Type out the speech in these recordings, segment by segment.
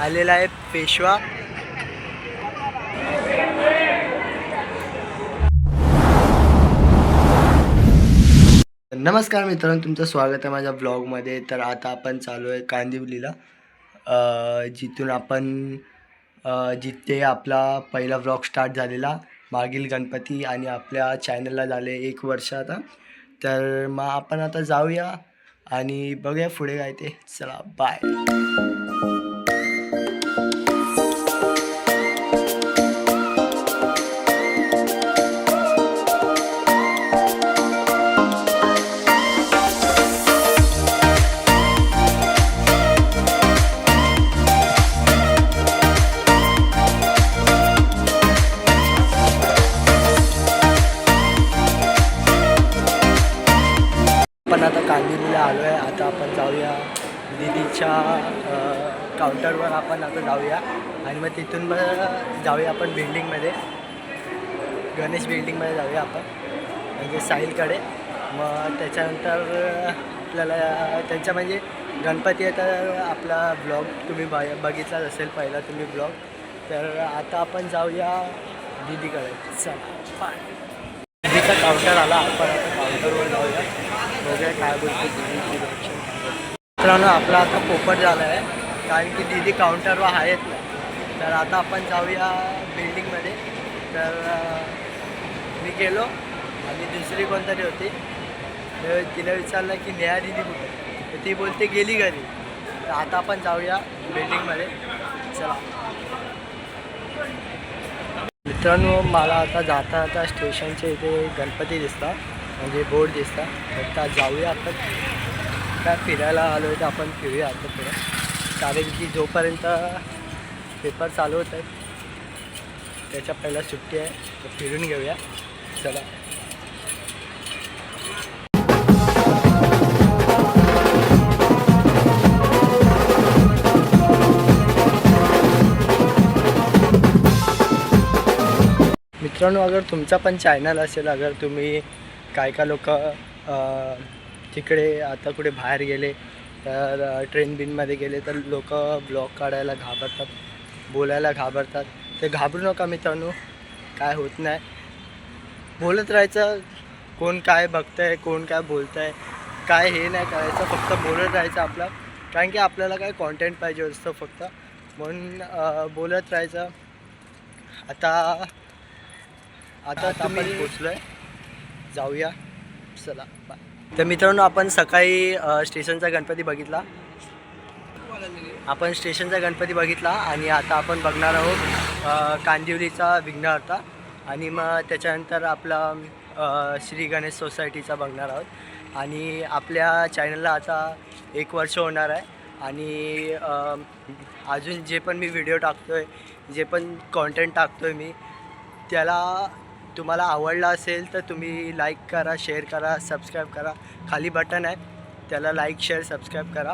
आलेला आहे पेशवा. नमस्कार मित्रांनो तुमचं स्वागत आहे माझ्या ब्लॉगमध्ये. तर आता आपण चालू आहे कांदिवलीला. जिथून आपण जिथे आपला पहिला ब्लॉग स्टार्ट झालेला मागील गणपती आणि आपल्या चॅनलला झाले एक वर्ष आता. तर मग आपण आता जाऊया. आणि बघूया पुढे काय ते. चला बाय काउंटरवर आपण आता जाऊया. आणि मग तिथून मग जाऊया आपण बिल्डिंगमध्ये गणेश बिल्डिंगमध्ये जाऊया आपण. म्हणजे साहिलकडे. मग त्याच्यानंतर आपल्याला त्यांच्या म्हणजे गणपती आहे तर आपला ब्लॉग तुम्ही ब बघितलाच असेल पहिला तुम्ही ब्लॉग तर आता आपण जाऊया दिदीकडे. चला. बाय दिदीचा काउंटर आला. आपण आता काउंटरवर जाऊया. बघूया काय बोलतो दीदीची मित्रांनो आपला आता पोपट झाला आहे. कारण की दिदी काउंटरवर आहेत ना. तर आता आपण जाऊया बिल्डिंगमध्ये तर मी गेलो आणि दुसरी कोणतरी होती. तर तिला विचारलं की नेहा दिदी कुठे? तर ती बोलते गेली घरी. तर आता आपण जाऊया बिल्डिंगमध्ये चला. मित्रांनो मला आता जाता आता स्टेशनचे इथे गणपती दिसता म्हणजे बोर्ड दिसता तर त्या जाऊया आपण. काय फिरायला आलो आहे तर आपण फिरूया आता पुढे. कारण की जोपर्यंत पेपर चालू होत आहेत त्याच्या पहिला सुट्टी आहे तर फिरून घेऊया. चला. मित्रांनो अगर तुमचा पण चॅनल असेल अगर तुम्ही काय काय लोक तिकडे आता कुठे बाहेर गेले तर ट्रेन बिनमध्ये गेले तर लोक ब्लॉग काढायला घाबरतात बोलायला घाबरतात. ते घाबरू नका मित्रांनो काय होत नाही. बोलत राहायचं कोण काय बघतंय कोण काय बोलतंय काय हे नाही करायचं फक्त बोलत राहायचं आपलं. कारण की आपल्याला काय कॉन्टेंट पाहिजे असतं फक्त. म्हणून बोलत राहायचं. आता आता आपण पोचलो आहे जाऊया. चला बाय तर मित्रांनो आपण सकाळी स्टेशनचा गणपती बघितला. आपण स्टेशनचा गणपती बघितला आणि आता आपण बघणार आहोत कांदिवलीचा विघ्नहर्ता. आणि मग त्याच्यानंतर आपला श्री गणेश सोसायटीचा बघणार आहोत. आणि आपल्या चॅनलला आता एक वर्ष होणार आहे. आणि अजून जे पण मी व्हिडिओ टाकतो आहे जे पण कॉन्टेंट टाकतो आहे मी त्याला तुम्हाला आवडला असेल तर तुम्ही लाईक करा शेअर करा सबस्क्राईब करा. खाली बटन आहे. त्याला लाईक शेअर सबस्क्राईब करा.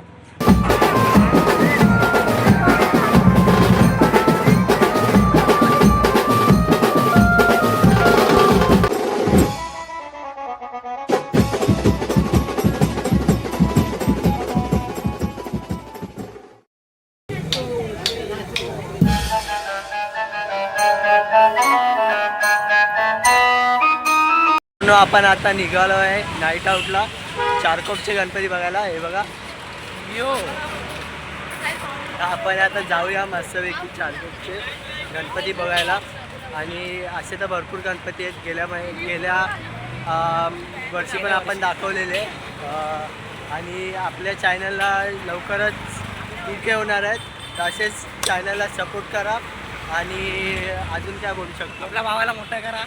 मित्रांनो, आपण आता निघालो आहे नाईट आउटला चारकोपचे गणपती बघायला. हे बघा. यो. आपण आता जाऊया मस्तपैकी चारकोपचे गणपती बघायला. आणि असे तर भरपूर गणपती आहेत. गेल्या महि गेल्या वर्षी पण आपण दाखवलेले. आणि आपल्या चॅनलला लवकरच इथे होणार आहेत. तर असेच चॅनलला सपोर्ट करा. आणि अजून काय बोलू शकतो? आपल्या भावाला मोठा करा.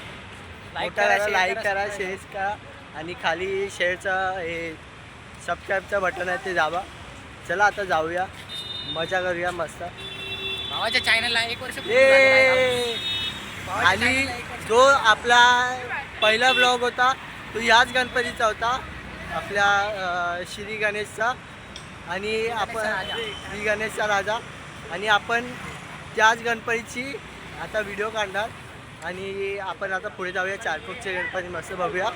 लाईक करा लाईक करा शेअर करा. आणि खाली शेअरचं हे सबस्क्राईबचं बटन आहे ते दाबा. चला आता जाऊया. मजा करूया मस्त. भावाच्या चॅनलला एक वर्ष आणि जो आपला पहिला ब्लॉग होता तो याच गणपतीचा होता. आपल्या श्री गणेशचा. आणि आपण. श्री गणेशचा राजा. आणि आपण त्याच गणपतीची आता व्हिडिओ काढणार. आणि आपण आता पुढे जाऊया चारकोपचे गणपती मस्त बघूया.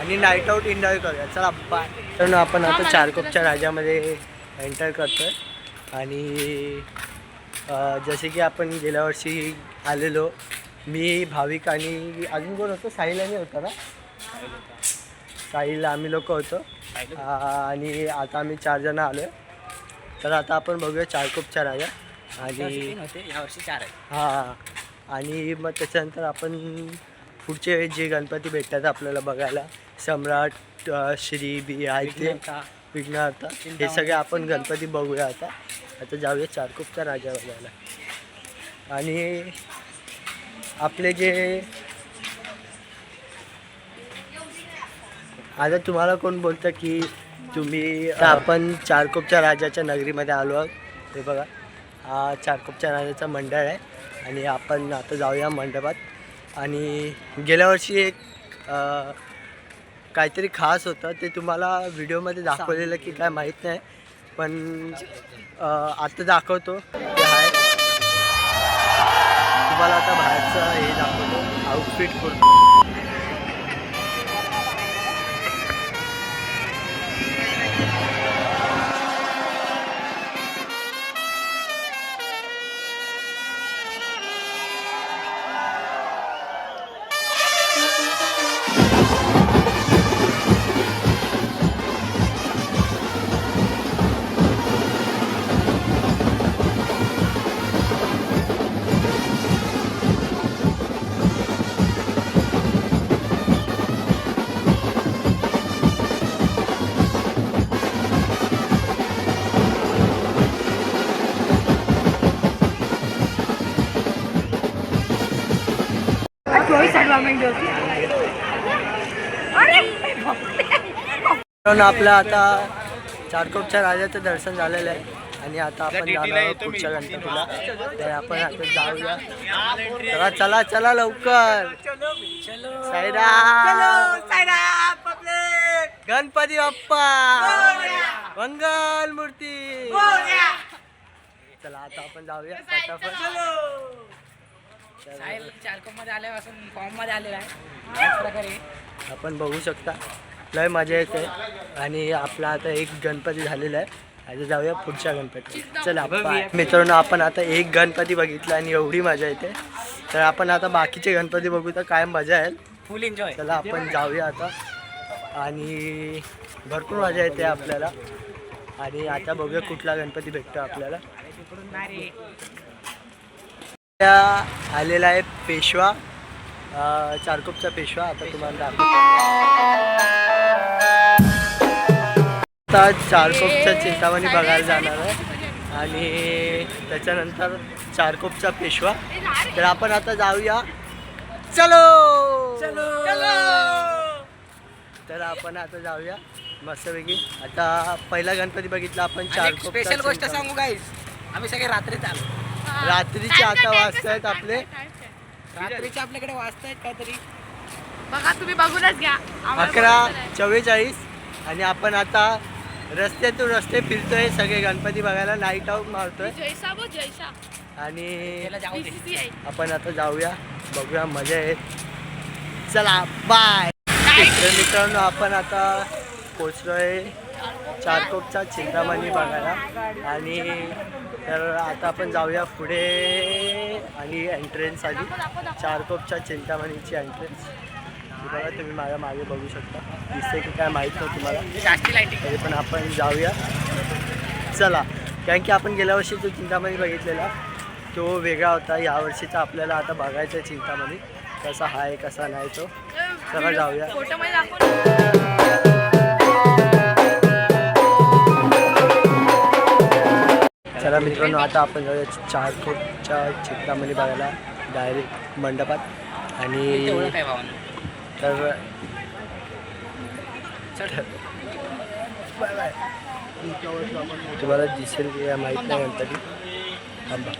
आणि नाईट आऊट एन्जॉय करूया. चला बाय तर आपण आता चारकोपच्या राजामध्ये एंटर करतो आहे आणि जसे की आपण गेल्या वर्षी आलेलो मी भाविक आणि अजून कोण होतो? साहिल आणि होता ना? साहिल आम्ही लोक होतो. आणि आता आम्ही चार जण आलो आहे तर आता आपण बघूया चारकोपचा राजा. आणि होते? यावर्षी चार आहे हां. आणि मग त्याच्यानंतर आपण पुढचे जे गणपती भेटतात आपल्याला बघायला सम्राट श्री बी आहे ते. विघ्नहर्ता. हे सगळे आपण गणपती बघूया आता. आता जाऊया चारकोपचा राजा बघायला. आणि आपले जे आता तुम्हाला कोण बोलतं की तुम्ही आपण चारकोपच्या राजाच्या नगरीमध्ये आलो आहोत. हे बघा. हा चारकोपच्या राजाचा मंडळ आहे. आणि आपण आता जाऊया मंडपात. आणि गेल्या वर्षी एक अ, काहीतरी खास होतं. ते तुम्हाला व्हिडिओमध्ये दाखवलेलं की काय माहीत नाही. पण अ, आता दाखवतो. ते आहे तुम्हाला आता बाहेरचं हे दाखवतो. आउटफिट पूर्ण मित्रांनो आपलं आता चारकोपच्या राजाचं दर्शन झालेलं आहे. आणि आता आपण जाणार आहोत पुढच्या गणपतीला. तर आपण आता जाऊया. चला चला चला लवकर. गणपती बाप्पा. मंगल मूर्ती चला आता आपण जाऊया. फटाफट. साहिल आल्यापासून फॉर्ममध्ये आलेला आहे. त्याच प्रकारे. आपण बघू शकता. लय मजा येते. आणि आपला आता एक गणपती झालेला आहे. आता जाऊया पुढच्या गणपती चला मित्रांनो आपण आता एक गणपती बघितला आणि एवढी मजा येते. तर आपण आता बाकीचे गणपती बघू तर काय मजा येईल फुल एन्जॉय चला आपण जाऊया आता. आणि भरपूर मजा येते आपल्याला. आणि आता बघूया कुठला गणपती भेटतो आपल्याला तिकडून नाही रे त्या आलेला आहे पेशवा चारकोपचा पेशवा आता तुम्हाला दाखवतो. आता चारकोपच्या चिंतामणी बघायला जाणार आहे आणि त्याच्यानंतर चारकोपचा पेशवा. तर आपण आता जाऊया. चलो! तर आपण आता जाऊया. मस्तपैकी आता पहिला गणपती बघितला आपण चारकोपचा स्पेशल गोष्ट. सांगू गाईस आम्ही सगळे रात्रीच आलो. रात्रीचे आता वाजत आहेत आपले. रात्रीचे आपल्याकडे वाजतायत काहीतरी. बघा तुम्ही बघूनच घ्या. अकरा. चव्वेचाळीस आणि आपण आता रस्त्यातून रस्ते फिरतोय. सगळे गणपती बघायला नाईट आऊट मारतोय. जयसा बो जयसा आणि. आपण आता जाऊया. बघूया मजा येत चला बाय तर मित्रांनो आपण आता पोचलोय चारकोपचा चिंतामणी बघायला. आणि तर आता आपण जाऊया पुढे आणि एंट्रन्स आली चारकोपच्या चिंतामणीची एंट्रन्स बघा तुम्ही माझ्या मागे बघू शकता. दिसते की काय माहीत नाही तुम्हाला. तरी पण आपण जाऊया. चला कारण की आपण गेल्या वर्षी जो चिंतामणी बघितलेला तो वेगळा होता. यावर्षीचा आपल्याला आता बघायचा आहे चिंतामणी. कसा आहे कसा नाही तो. चला जाऊया. चला मित्रांनो आता आपण जाऊया चारकोटच्या चिंतामणी बघायला डायरेक्ट मंडपात. आणि तर तुम्हाला दिसेल की माहीत नाही गणपती थांबा.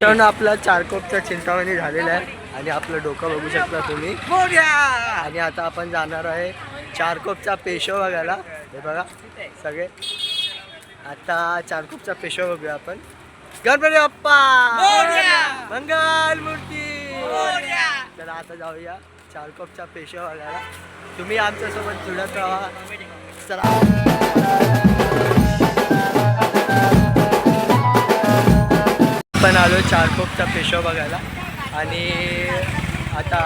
मित्रांनो आपला चारकोपचा चिंतामणी झालेला आहे. आणि आपलं डोकं बघू शकता तुम्ही. आणि आता आपण जाणार आहे चारकोपचा पेशो बघायला. हे बघा सगळे. आता चारकोपचा पेशो बघूया आपण. गणपती बाप्पा! मंगल मूर्ती चला आता जाऊया चारकोपचा पेशवा बघायला. तुम्ही आमच्यासोबत जुळत राहा. चला. पण आलो चारकोपचा पेशवा बघायला. आणि आता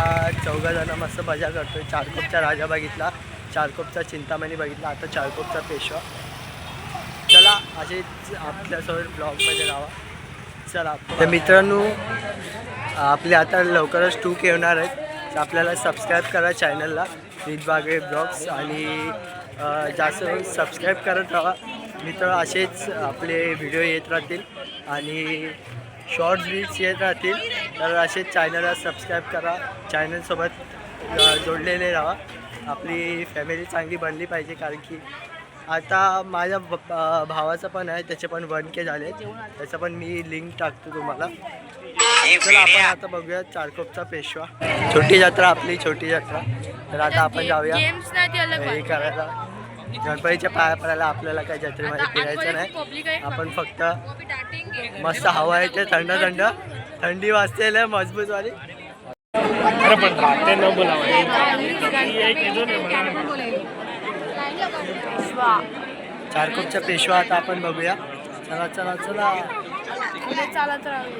चौघा जण मस्त मजा करतोय. चारकोपचा राजा बघितला. चारकोपचा चिंतामणी बघितला. आता चारकोपचा पेशवा. चला असेच आपल्यासोबत ब्लॉगमध्ये राहा चला तर मित्रांनो आपले आता लवकरच टूक येणार आहेत. तर आपल्याला सबस्क्राईब करा चॅनलला रीत बागळे ब्लॉग्स आणि जास्त सबस्क्राईब करत राहा. मित्र असेच आपले व्हिडिओ येत राहतील. आणि शॉर्ट्स बीट्स येत राहतील. तर असेच चॅनलला सबस्क्राईब करा. चॅनलसोबत जोडलेले राहा. आपली फॅमिली चांगली बनली पाहिजे कारण की आता माझ्या भावाचं पण आहे. त्याचे पण वन के झाले. त्याचं पण मी लिंक टाकतो तुम्हाला. चला आपण आता बघूया चारकोपचा पेशवा. छोटी जत्रा आपली छोटी जत्रा. तर आता आपण जाऊया. गेम्स नाही ते अलग हे. करायला. गणपतीच्या पाया पडायला आपल्याला काही जत्रेमध्ये फिरायचं नाही. आपण फक्त. मस्त हवा येते थंड थंड. थंडी वाजते लय मजबूत वाली. पेशवा. चारकोपचा पेशवा आता आपण बघूया. चला चला चला. चालत राहू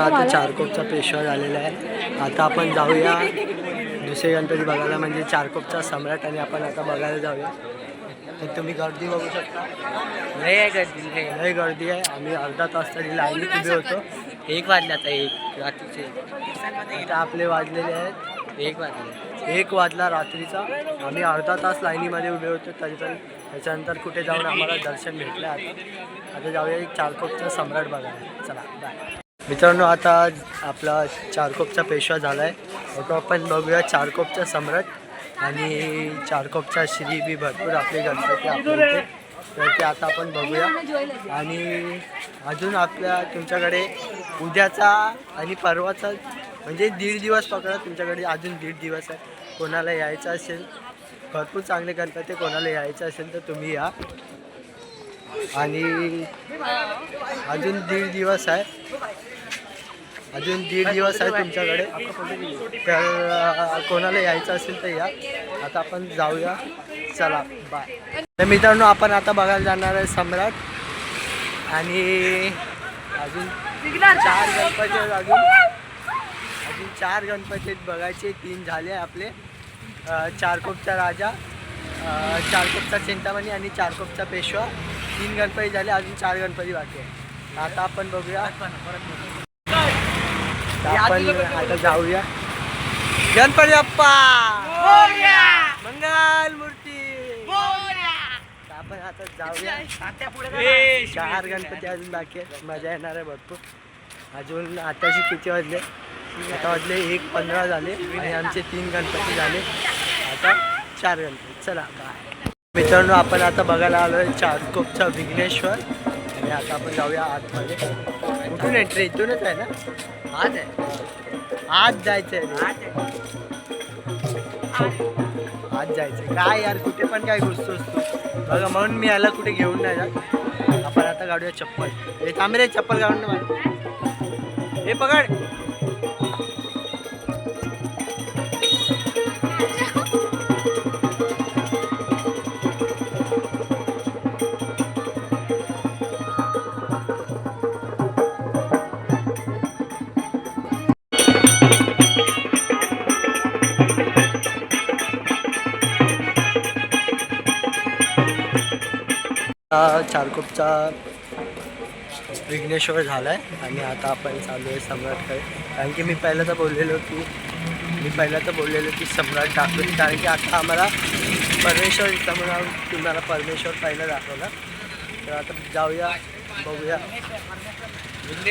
आता चारकोपचा पेशवा झालेला आहे. आता आपण जाऊया. दुसरे गणपती बघायला म्हणजे चारकोपचा सम्राट आणि आपण आता बघायला जाऊया. तर तुम्ही गर्दी बघू शकता. लय गर्दी लय. लय गर्दी आहे. आम्ही अर्धा तास तरी लाईनीत उभे होतो. एक वाजले आता एक रात्रीचे. आता आपले वाजलेले आहेत. एक वाजले. एक वाजला रात्रीचा. आम्ही अर्धा तास लाईनीमध्ये उभे होतो. तरी पण त्याच्यानंतर कुठे जाऊन आम्हाला दर्शन भेटलं आता आता जाऊया एक चारकोपचा सम्राट बघायला. चला बाय मित्रांनो आता आपला चारकोपचा पेशवा झाला आहे आता आपण बघूया चारकोपचा सम्राट आणि चारकोपचा श्री बी भरपूर आपले गणपती आपल्या तर ते आता आपण बघूया. आणि अजून आपल्या तुमच्याकडे उद्याचा आणि परवाचा म्हणजे दीड दिवस पकडा तुमच्याकडे. अजून दीड दिवस आहे. कोणाला यायचं असेल भरपूर चांगले गणपती कोणाला यायचं असेल तर तुम्ही या. आणि अजून दीड दिवस आहे. अजून दीड दिवस आहे तुमच्याकडे. तर कोणाला यायचं असेल तर या. आता आपण जाऊया. चला बाय तर मित्रांनो आपण आता बघायला जाणार आहे सम्राट. आणि अजून चार गणपती अजून. अजून चार गणपती आहेत बघायचे. तीन झाले आपले. चारकोपचा राजा चारकोपचा चिंतामणी आणि चारकोपचा पेशवा. तीन गणपती झाले अजून चार गणपती बाकी आहे आता आपण बघूया. परत आपण आता जाऊया. गणपती बाप्पा मंगल मूर्ती! आपण आता जाऊया. चार गणपती अजून बाकी आहेत. मजा येणार आहे भरपूर. अजून आताशी किती वाजले? आता वाजले एक पंधरा झाले आणि आमचे तीन गणपती झाले. आता चार गणपती. चला बाय मित्रांनो आपण आता बघायला आलो आहे चारकोपचा विघ्नेश्वर. आणि आता आपण जाऊया आतमध्ये. कुठून एंट्री इथूनच आहे ना? आज आहे. आज जायचं आहे आज जायचं काय यार कुठे पण काय घुसतोस तू? बघा म्हणून मी याला कुठे घेऊन नाही जात. आपण आता काढूया चप्पल. हे थांब रे चप्पल काढून ना हे पकड. आता चारकोपचा विघ्नेश्वर झाला आहे आणि आता आपण चालू आहे सम्राटकडे कारण की मी पहिलं तर बोललेलो की मी पहिलं तर बोललेलो की सम्राट दाखवेल. कारण की आता आम्हाला परमेश्वर तुम्हाला तुम्हाला परमेश्वर पहिलं दाखवला. तर आता जाऊया बघूया.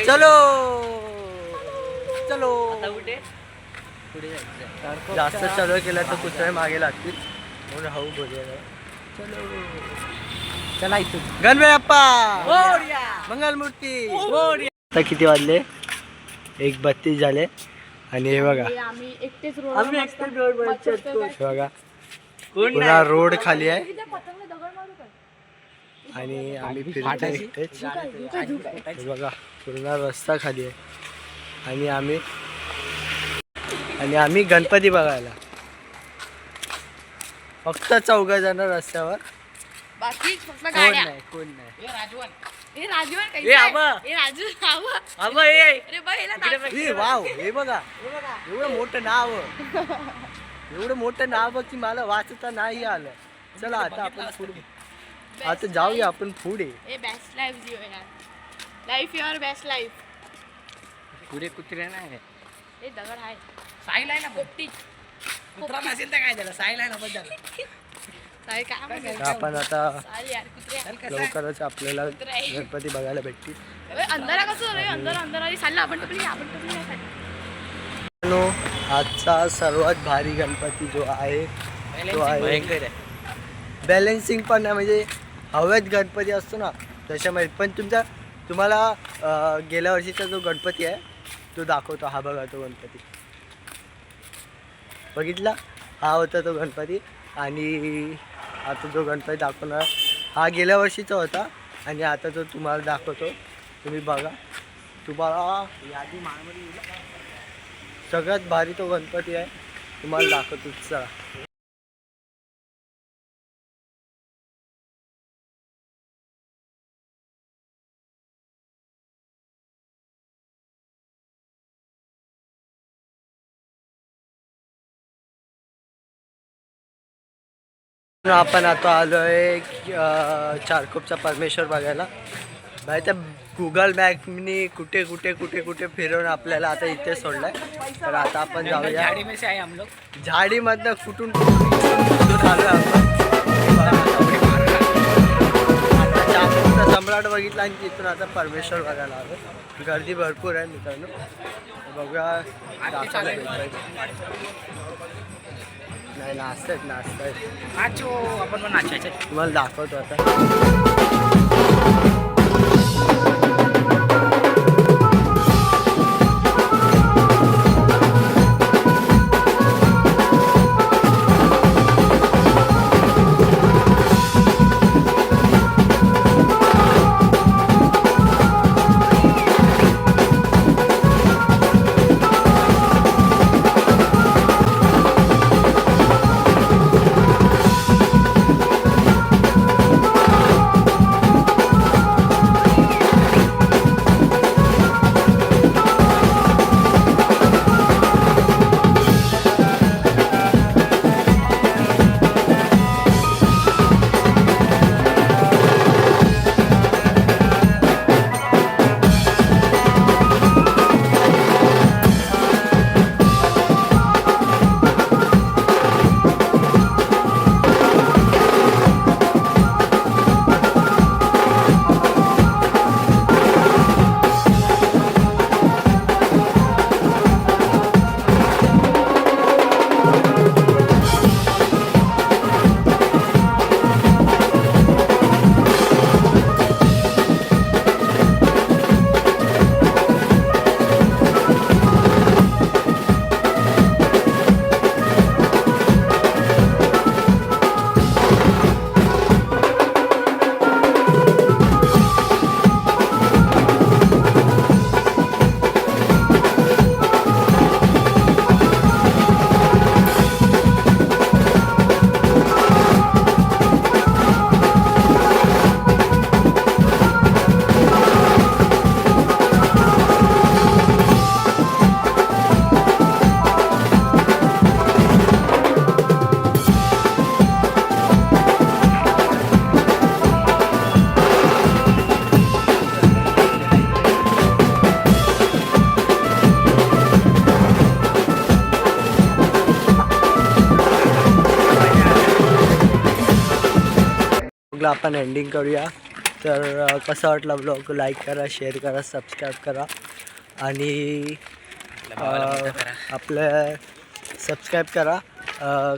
चलो! चलो! पुढे जायचं. जास्त चलो केलं तर कुत्रे मागे लागतील. म्हणून हळू बोलूया चलो! चला इथून. मंगलमूर्ती! आता किती वाजले? एक बत्तीस झाले. आणि हे बघा. हे आम्ही एकटेच रोड आम्ही एकटे रोड हे बघा. पुन्हा रोड खाली आहे. आणि आम्ही फिरतो हे बघा. पूर्ण रस्ता खाली आहे. आणि आम्ही आणि आम्ही गणपती बघायला. फक्त चौघ जण रस्त्यावर बाकी फक्त कोण गाड्या. नाही कोण नाही. ए राजवन. हे राजू आहे ए, कैसा आहे? आबा. हे राजू आबा. अबा, ए, अरे बघ हिला दाखव. ए, वाव हे बघा. एवढं मोठं नाव. एवढं मोठं नाव की मला वाचता नाही आलं. चला आता आपण पुढे आता जाऊया आपण पुढे. हे बेस्ट लाईफ जिओ यार लाईफ युअर बेस्ट लाईफ पुरे कुत्रे नाही हे दगड आहे. साईल आहे ना पोपटी कुत्रा नसेल तर काय झालं? साईल आहे ना बद्दल काय काय तर म्हणतो? आपण आता? लवकरच आपल्याला गणपती बघायला भेटतील. मित्रांनो, आजचा सर्वात भारी गणपती जो आहे तो आहे भयंकर आहे. बॅलेन्सिंग पण नाही म्हणजे हवेत गणपती असतो ना त्याच्यामध्ये. पण तुमचा तुम्हाला गेल्या वर्षीचा जो गणपती आहे तो दाखवतो. हा बघा तो गणपती. बघितला? हा होता तो गणपती. आणि आता जो गणपती दाखवणार हा गेल्या वर्षीचा होता आणि आता जो तुम्हाला दाखवतो तुम्ही बघा. तुम्हाला यादी सगळ्यात भारी तो गणपती आहे. तुम्हाला दाखवतो. चला. आपण आता आलो आहे चारकोपचा परमेश्वर बघायला. बाय त्या गुगल मॅपनी कुठे कुठे कुठे कुठे फिरवून आपल्याला आता इथे सोडलंय. तर आता आपण जाऊया. झाडी में से आहे हम लोग झाडीमधनं कुठून कुठून आलो आपण? सम्राट बघितला आणि तिथून आता परमेश्वर बघायला आलो गर्दी भरपूर आहे मित्रांनो. भेटतंय. नाही नाचतायत नाचतायत नाचो आपण पण नाचायचं तुम्हाला दाखवतो आता. ब्लॉगला आपण एंडिंग करूया. तर कसं वाटलं ब्लॉग लाईक करा शेअर करा सबस्क्राईब करा. आणि आपलं सबस्क्राईब करा.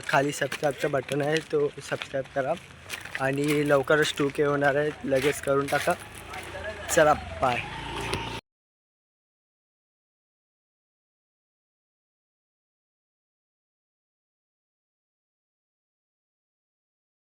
खाली सबस्क्राईबचं बटन आहे तो सबस्क्राईब करा. आणि लवकरच टू के होणार आहे लगेच करून टाका. चला बाय